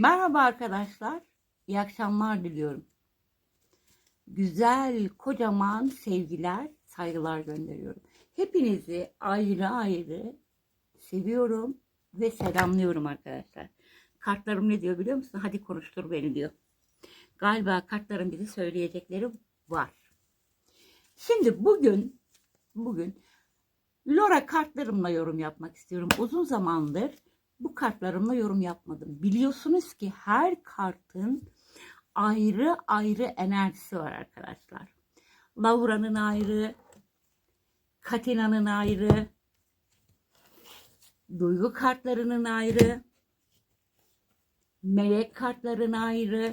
Merhaba arkadaşlar. İyi akşamlar diliyorum. Güzel, kocaman sevgiler, saygılar gönderiyorum. Hepinizi ayrı ayrı seviyorum ve selamlıyorum arkadaşlar. Kartlarım ne diyor biliyor musun? Hadi konuştur beni diyor. Galiba kartların bize söyleyecekleri var. Şimdi bugün bugün Lora kartlarımla yorum yapmak istiyorum. Uzun zamandır bu kartlarımla yorum yapmadım. Biliyorsunuz ki her kartın ayrı ayrı enerjisi var arkadaşlar. Laura'nın ayrı, Katina'nın ayrı, duygu kartlarının ayrı, melek kartların ayrı.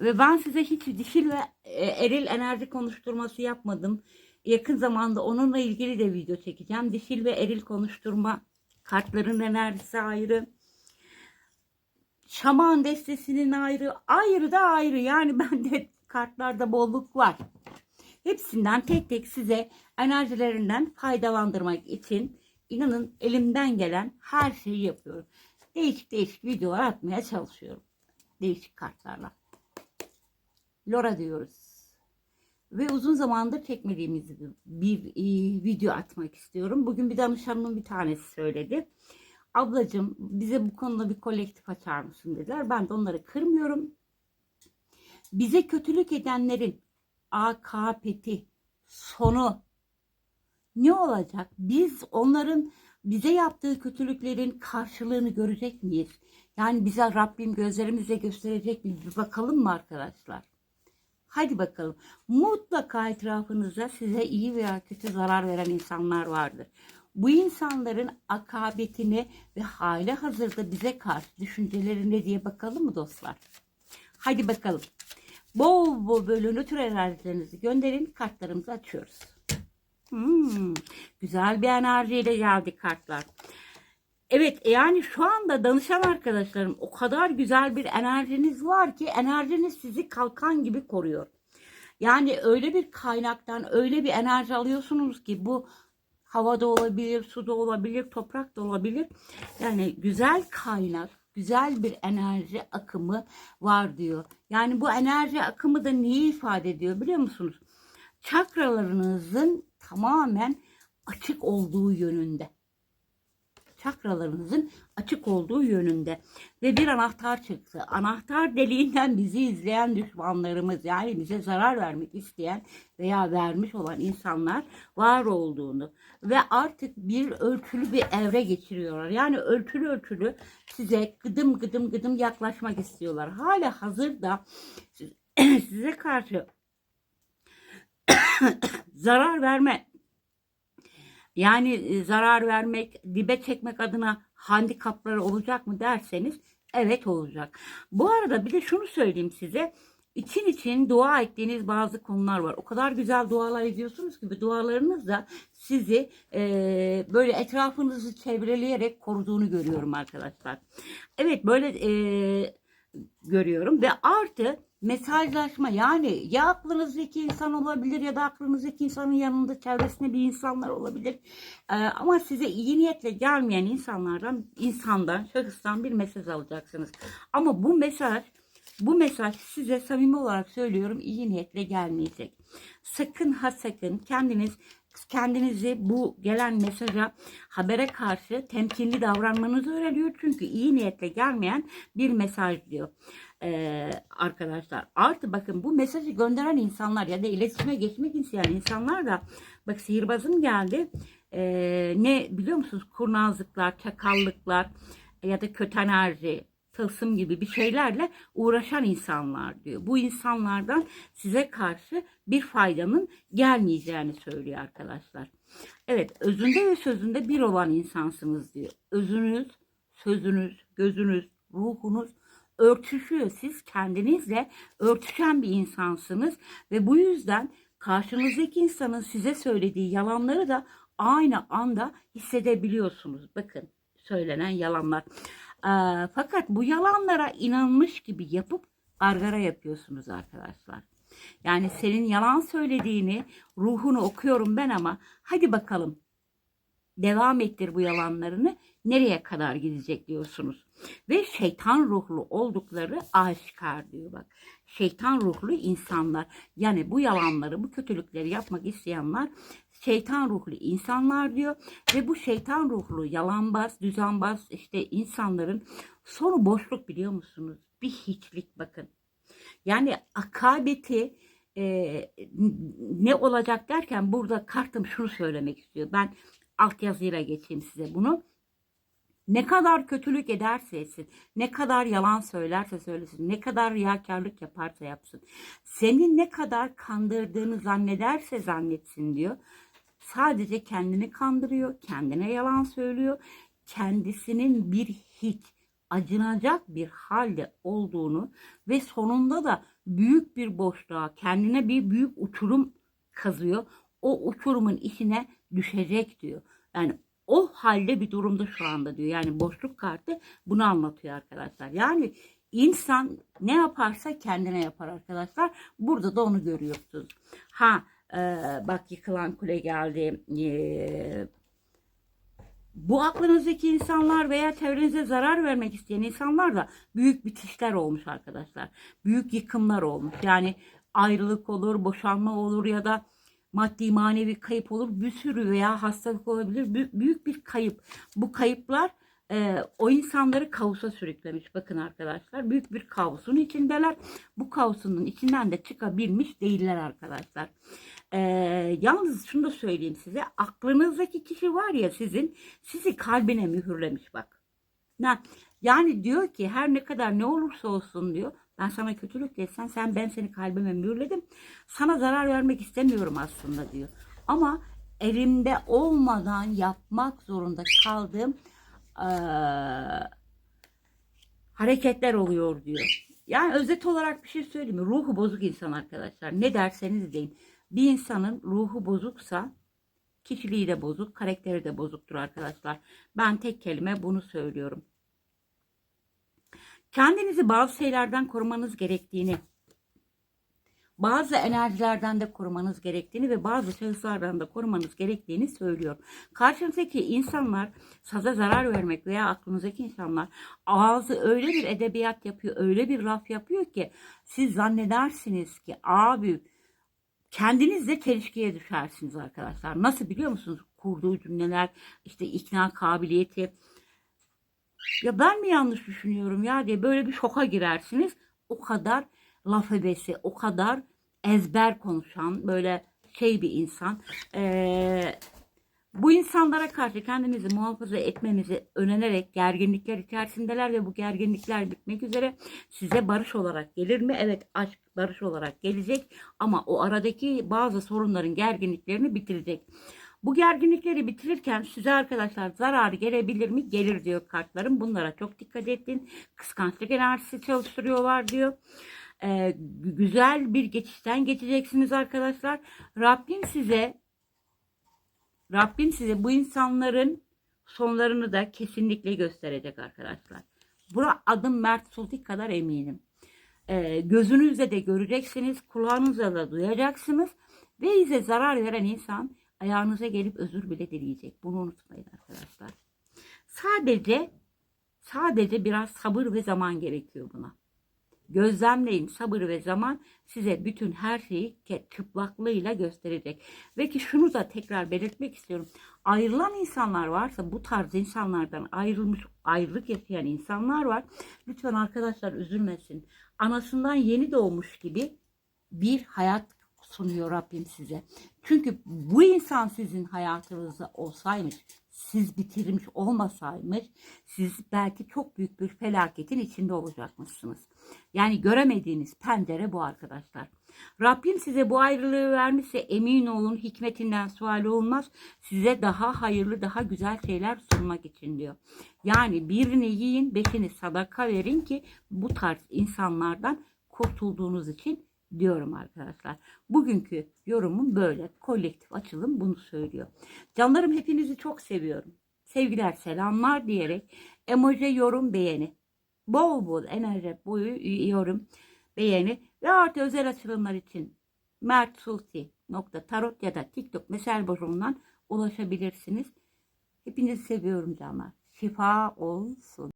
Ve ben size hiç dişil ve e, eril enerji konuşturması yapmadım. Yakın zamanda onunla ilgili de video çekeceğim. Dişil ve eril konuşturma kartların enerjisi ayrı. Şaman destesinin ayrı, ayrı da ayrı. Yani bende kartlarda bolluk var. Hepsinden tek tek size enerjilerinden faydalandırmak için inanın elimden gelen her şeyi yapıyorum. Değişik değişik videolar atmaya çalışıyorum. Değişik kartlarla. Lora diyoruz. Ve uzun zamandır çekmediğimiz bir, e, video atmak istiyorum. Bugün bir danışanımın bir tanesi söyledi. Ablacığım bize bu konuda bir kolektif açar mısın dediler. Ben de onları kırmıyorum. Bize kötülük edenlerin akabeti, sonu ne olacak? Biz onların bize yaptığı kötülüklerin karşılığını görecek miyiz? Yani bize Rabbim gözlerimizle gösterecek mi? Bir bakalım mı arkadaşlar? Hadi bakalım. Mutlaka etrafınızda size iyi veya kötü zarar veren insanlar vardır. Bu insanların akabetini ve hali hazırda bize karşı düşünceleri ne diye bakalım mı dostlar? Hadi bakalım. Bol bol böyle nötr enerjilerinizi gönderin. Kartlarımızı açıyoruz. Hmm, güzel bir enerjiyle geldi kartlar. Evet yani şu anda danışan arkadaşlarım o kadar güzel bir enerjiniz var ki enerjiniz sizi kalkan gibi koruyor. Yani öyle bir kaynaktan öyle bir enerji alıyorsunuz ki bu havada olabilir, suda olabilir, toprak da olabilir. Yani güzel kaynak, güzel bir enerji akımı var diyor. Yani bu enerji akımı da neyi ifade ediyor biliyor musunuz? Çakralarınızın tamamen açık olduğu yönünde çakralarınızın açık olduğu yönünde. Ve bir anahtar çıktı. Anahtar deliğinden bizi izleyen düşmanlarımız yani bize zarar vermek isteyen veya vermiş olan insanlar var olduğunu ve artık bir ölçülü bir evre geçiriyorlar. Yani ölçülü ölçülü size gıdım gıdım gıdım yaklaşmak istiyorlar. Hala hazırda size karşı zarar verme yani e, zarar vermek, dibe çekmek adına handikapları olacak mı derseniz evet olacak. Bu arada bir de şunu söyleyeyim size. İçin için dua ettiğiniz bazı konular var. O kadar güzel dualar ediyorsunuz ki bu dualarınız da sizi e, böyle etrafınızı çevreleyerek koruduğunu görüyorum arkadaşlar. Evet böyle e, görüyorum ve artı mesajlaşma yani ya aklınızdaki insan olabilir ya da aklınızdaki insanın yanında çevresinde bir insanlar olabilir. Ee, ama size iyi niyetle gelmeyen insanlardan, insandan, şahıstan bir mesaj alacaksınız. Ama bu mesaj bu mesaj size samimi olarak söylüyorum iyi niyetle gelmeyecek. Sakın ha sakın kendiniz kendinizi bu gelen mesaja, habere karşı temkinli davranmanızı öğreniyor. Çünkü iyi niyetle gelmeyen bir mesaj diyor ee, arkadaşlar. Artı bakın bu mesajı gönderen insanlar ya da iletişime geçmek isteyen insanlar da bak sihirbazım geldi. Ee, ne biliyor musunuz? Kurnazlıklar, çakallıklar ya da kötü enerji, tılsım gibi bir şeylerle uğraşan insanlar diyor. Bu insanlardan size karşı bir faydanın gelmeyeceğini söylüyor arkadaşlar. Evet özünde ve sözünde bir olan insansınız diyor. Özünüz, sözünüz, gözünüz, ruhunuz örtüşüyor. Siz kendinizle örtüşen bir insansınız ve bu yüzden karşınızdaki insanın size söylediği yalanları da aynı anda hissedebiliyorsunuz. Bakın söylenen yalanlar. Ee, fakat bu yalanlara inanmış gibi yapıp gargara yapıyorsunuz arkadaşlar. Yani senin yalan söylediğini, ruhunu okuyorum ben ama hadi bakalım devam ettir bu yalanlarını. nereye kadar gidecek diyorsunuz. Ve şeytan ruhlu oldukları aşikar diyor bak. Şeytan ruhlu insanlar yani bu yalanları bu kötülükleri yapmak isteyenler şeytan ruhlu insanlar diyor ve bu şeytan ruhlu yalanbaz, düzenbaz işte insanların sonu boşluk biliyor musunuz? Bir hiçlik bakın. Yani akabeti e, ne olacak derken burada kartım şunu söylemek istiyor. Ben altyazıyla geçeyim size bunu. Ne kadar kötülük ederse etsin, ne kadar yalan söylerse söylesin, ne kadar riyakarlık yaparsa yapsın, seni ne kadar kandırdığını zannederse zannetsin diyor. Sadece kendini kandırıyor, kendine yalan söylüyor, kendisinin bir hiç acınacak bir halde olduğunu ve sonunda da büyük bir boşluğa, kendine bir büyük uçurum kazıyor. O uçurumun içine düşecek diyor. Yani o halde bir durumda şu anda diyor. Yani boşluk kartı bunu anlatıyor arkadaşlar. Yani insan ne yaparsa kendine yapar arkadaşlar. Burada da onu görüyorsunuz. Ha bak yıkılan kule geldi. Bu aklınızdaki insanlar veya çevrenize zarar vermek isteyen insanlar da büyük bitişler olmuş arkadaşlar. Büyük yıkımlar olmuş. Yani ayrılık olur, boşanma olur ya da maddi manevi kayıp olur. Bir sürü veya hastalık olabilir. Büyük bir kayıp. Bu kayıplar e, o insanları kaosa sürüklemiş. Bakın arkadaşlar büyük bir kaosun içindeler. Bu kaosunun içinden de çıkabilmiş değiller arkadaşlar. E, yalnız şunu da söyleyeyim size. Aklınızdaki kişi var ya sizin sizi kalbine mühürlemiş bak. Ne? Yani diyor ki her ne kadar ne olursa olsun diyor. Ben sana kötülük desen sen ben seni kalbime mühürledim. Sana zarar vermek istemiyorum aslında diyor. Ama elimde olmadan yapmak zorunda kaldığım eee, hareketler oluyor diyor. Yani özet olarak bir şey söyleyeyim mi? Ruhu bozuk insan arkadaşlar. Ne derseniz deyin. Bir insanın ruhu bozuksa kişiliği de bozuk, karakteri de bozuktur arkadaşlar. Ben tek kelime bunu söylüyorum. Kendinizi bazı şeylerden korumanız gerektiğini, bazı enerjilerden de korumanız gerektiğini ve bazı şahıslardan da korumanız gerektiğini söylüyor. Karşınızdaki insanlar saza zarar vermek veya aklınızdaki insanlar ağzı öyle bir edebiyat yapıyor, öyle bir laf yapıyor ki siz zannedersiniz ki abi kendinizle çelişkiye düşersiniz arkadaşlar. Nasıl biliyor musunuz? Kurduğu cümleler, işte ikna kabiliyeti. Ya ben mi yanlış düşünüyorum ya diye böyle bir şoka girersiniz. O kadar laf ebesi, o kadar ezber konuşan böyle şey bir insan. Ee, bu insanlara karşı kendimizi muhafaza etmemizi önenerek gerginlikler içerisindeler ve bu gerginlikler bitmek üzere size barış olarak gelir mi? Evet aşk barış olarak gelecek ama o aradaki bazı sorunların gerginliklerini bitirecek. Bu gerginlikleri bitirirken size arkadaşlar zararı gelebilir mi? Gelir diyor kartlarım. Bunlara çok dikkat edin. Kıskançlık enerjisi çalıştırıyorlar diyor. Ee, güzel bir geçişten geçeceksiniz arkadaşlar. Rabbim size Rabbim size bu insanların sonlarını da kesinlikle gösterecek arkadaşlar. Buna adım Mert Sultik kadar eminim. Ee, gözünüzle de göreceksiniz, kulağınızla da duyacaksınız. Ve size zarar veren insan ayağınıza gelip özür bile dileyecek. Bunu unutmayın arkadaşlar. Sadece sadece biraz sabır ve zaman gerekiyor buna. Gözlemleyin sabır ve zaman size bütün her şeyi çıplaklığıyla gösterecek. Ve ki şunu da tekrar belirtmek istiyorum. Ayrılan insanlar varsa bu tarz insanlardan ayrılmış ayrılık yaşayan insanlar var. Lütfen arkadaşlar üzülmesin. Anasından yeni doğmuş gibi bir hayat sunuyor Rabbim size. Çünkü bu insan sizin hayatınızda olsaymış, siz bitirmiş olmasaymış, siz belki çok büyük bir felaketin içinde olacakmışsınız. Yani göremediğiniz pencere bu arkadaşlar. Rabbim size bu ayrılığı vermişse emin olun hikmetinden sual olmaz. Size daha hayırlı, daha güzel şeyler sunmak için diyor. Yani birini yiyin, beşini sadaka verin ki bu tarz insanlardan kurtulduğunuz için diyorum arkadaşlar. Bugünkü yorumum böyle. Kolektif açılım bunu söylüyor. Canlarım hepinizi çok seviyorum. Sevgiler, selamlar diyerek emoji, yorum, beğeni. Bol bol enerji boyu yorum, beğeni ve artı özel açılımlar için mertsulti.tarot ya da TikTok mesel boşluğundan ulaşabilirsiniz. Hepinizi seviyorum canlar. şifa olsun.